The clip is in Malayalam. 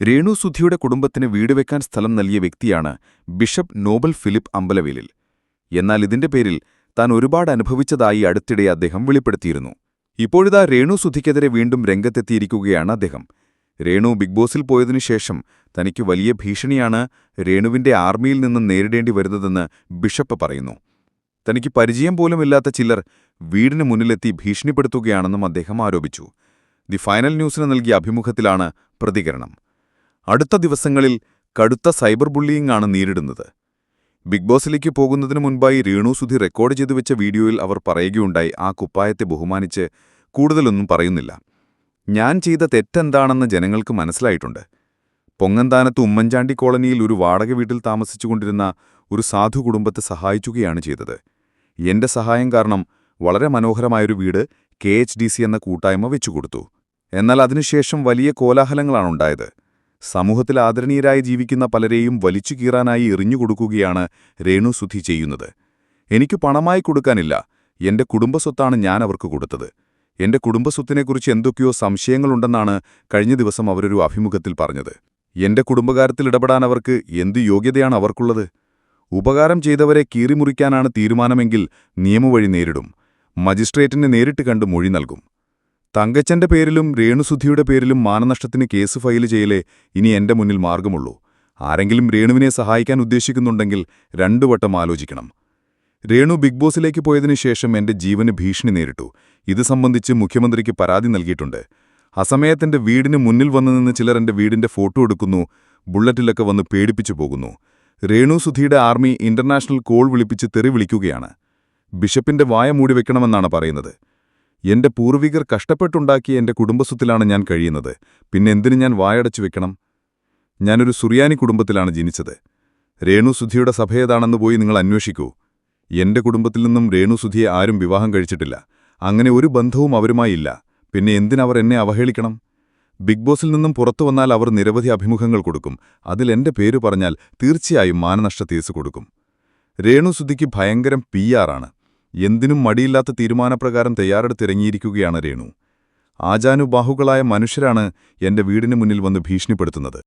രേണു സുധിയുടെ കുടുംബത്തിന് വീട് വെക്കാൻ സ്ഥലം നൽകിയ വ്യക്തിയാണ് ബിഷപ്പ് നോബൽ ഫിലിപ്പ് അമ്പലവേലിൽ. എന്നാൽ ഇതിന്റെ പേരിൽ താൻ ഒരുപാട് അനുഭവിച്ചതായി അടുത്തിടെ അദ്ദേഹം വെളിപ്പെടുത്തിയിരുന്നു. ഇപ്പോഴിതാ രേണു സുധിക്കെതിരെ വീണ്ടും രംഗത്തെത്തിയിരിക്കുകയാണ് അദ്ദേഹം. രേണു ബിഗ് ബോസിൽ പോയതിനു ശേഷം തനിക്ക് വലിയ ഭീഷണിയാണ് രേണുവിന്റെ ആർമിയിൽ നിന്ന് നേരിടേണ്ടി വരുന്നതെന്ന് ബിഷപ്പ് പറയുന്നു. തനിക്ക് പരിചയം പോലുമില്ലാത്ത ചിലർ വീടിന് മുന്നിലെത്തി ഭീഷണിപ്പെടുത്തുകയാണെന്നും അദ്ദേഹം ആരോപിച്ചു. ദി ഫൈനൽ ന്യൂസിന് നൽകിയ അഭിമുഖത്തിലാണ് പ്രതികരണം. അടുത്ത ദിവസങ്ങളിൽ കടുത്ത സൈബർ ബുള്ളിയിങ് ആണ് നേരിടുന്നത്. ബിഗ് ബോസിലേക്ക് പോകുന്നതിന് മുൻപായി രേണു സുധി റെക്കോർഡ് ചെയ്തു വെച്ച വീഡിയോയിൽ അവർ പറയുകയുണ്ടായി ആ കുപ്പായത്തെ ബഹുമാനിച്ച് കൂടുതലൊന്നും പറയുന്നില്ല. ഞാൻ ചെയ്ത തെറ്റെന്താണെന്ന് ജനങ്ങൾക്ക് മനസ്സിലായിട്ടുണ്ട്. പൊങ്ങന്താനത്ത് ഉമ്മൻചാണ്ടി കോളനിയിൽ ഒരു വാടക വീട്ടിൽ താമസിച്ചുകൊണ്ടിരുന്ന ഒരു സാധു കുടുംബത്തെ സഹായിക്കുകയാണ് ചെയ്തത്. എന്റെ സഹായം കാരണം വളരെ മനോഹരമായൊരു വീട് കെ എന്ന കൂട്ടായ്മ വെച്ചുകൊടുത്തു. എന്നാൽ അതിനുശേഷം വലിയ കോലാഹലങ്ങളാണുണ്ടായത്. സമൂഹത്തിൽ ആദരണീയരായി ജീവിക്കുന്ന പലരെയും വലിച്ചു കീറാനായി എറിഞ്ഞുകൊടുക്കുകയാണ് രേണു സുധി ചെയ്യുന്നത്. എനിക്ക് പണമായി കൊടുക്കാനില്ല. എന്റെ കുടുംബസ്വത്താണ് ഞാൻ അവർക്ക് കൊടുത്തത്. എന്റെ കുടുംബസ്വത്തിനെക്കുറിച്ച് എന്തൊക്കെയോ സംശയങ്ങളുണ്ടെന്നാണ് കഴിഞ്ഞ ദിവസം അവരൊരു അഭിമുഖത്തിൽ പറഞ്ഞത്. എന്റെ കുടുംബകാരത്തിൽ ഇടപെടാൻ അവർക്ക് എന്തു യോഗ്യതയാണ് അവർക്കുള്ളത്? ഉപകാരം ചെയ്തവരെ കീറിമുറിക്കാനാണ് തീരുമാനമെങ്കിൽ നിയമവഴി നേരിടും. മജിസ്ട്രേറ്റിനെ നേരിട്ട് കണ്ട് മൊഴി നൽകും. തങ്കച്ചന്റെ പേരിലും രേണുസുധിയുടെ പേരിലും മാനനഷ്ടത്തിന് കേസ് ഫയൽ ചെയ്യലേ ഇനി എന്റെ മുന്നിൽ മാർഗമുള്ളൂ. ആരെങ്കിലും രേണുവിനെ സഹായിക്കാൻ ഉദ്ദേശിക്കുന്നുണ്ടെങ്കിൽ രണ്ടുവട്ടം ആലോചിക്കണം. രേണു ബിഗ് ബോസിലേക്ക് പോയതിനു ശേഷം എന്റെ ജീവന് ഭീഷണി നേരിട്ടു. ഇത് സംബന്ധിച്ച് മുഖ്യമന്ത്രിക്ക് പരാതി നൽകിയിട്ടുണ്ട്. അസമയത്തെന്റെ വീടിന് മുന്നിൽ വന്നു നിന്ന് ചിലർ എന്റെ വീടിന്റെ ഫോട്ടോ എടുക്കുന്നു ബുള്ളറ്റിലൊക്കെ വന്ന് പേടിപ്പിച്ചു പോകുന്നു. രേണു സുധിയുടെ ആർമി ഇന്റർനാഷണൽ കോൾ വിളിപ്പിച്ച് തെറി വിളിക്കുകയാണ്. ബിഷപ്പിന്റെ വായ മൂടി വെക്കണമെന്നാണ് പറയുന്നത്. എന്റെ പൂർവികർ കഷ്ടപ്പെട്ടുണ്ടാക്കിയ എന്റെ കുടുംബസ്വത്തിലാണ് ഞാൻ കഴിയുന്നത്. പിന്നെ എന്തിനു ഞാൻ വായടച്ചു വെക്കണം? ഞാനൊരു സുറിയാനി കുടുംബത്തിലാണ് ജനിച്ചത്. രേണുസുധിയുടെ സഭയേതാണെന്ന് പോയി നിങ്ങൾ അന്വേഷിക്കൂ. എന്റെ കുടുംബത്തിൽ നിന്നും രേണുസുധിയെ ആരും വിവാഹം കഴിച്ചിട്ടില്ല. അങ്ങനെ ഒരു ബന്ധവും അവരുമായില്ല പിന്നെ എന്തിനവർ എന്നെ അവഹേളിക്കണം? ബിഗ് ബോസിൽ നിന്നും പുറത്തു വന്നാൽ അവർ നിരവധി അഭിമുഖങ്ങൾ കൊടുക്കും. അതിൽ എന്റെ പേര് പറഞ്ഞാൽ തീർച്ചയായും മാനനഷ്ട കേസ് കൊടുക്കും. രേണുസുധിക്ക് ഭയങ്കരം പി ആറാണ് എന്തിനും മടിയില്ലാത്ത തീരുമാനപ്രകാരം തയ്യാറെടുത്തിറങ്ങിയിരിക്കുകയാണ് രേണു. ആജാനുബാഹുക്കളായ മനുഷ്യരാണ് എന്റെ വീടിന് മുന്നിൽ വന്ന് ഭീഷണിപ്പെടുത്തുന്നത്.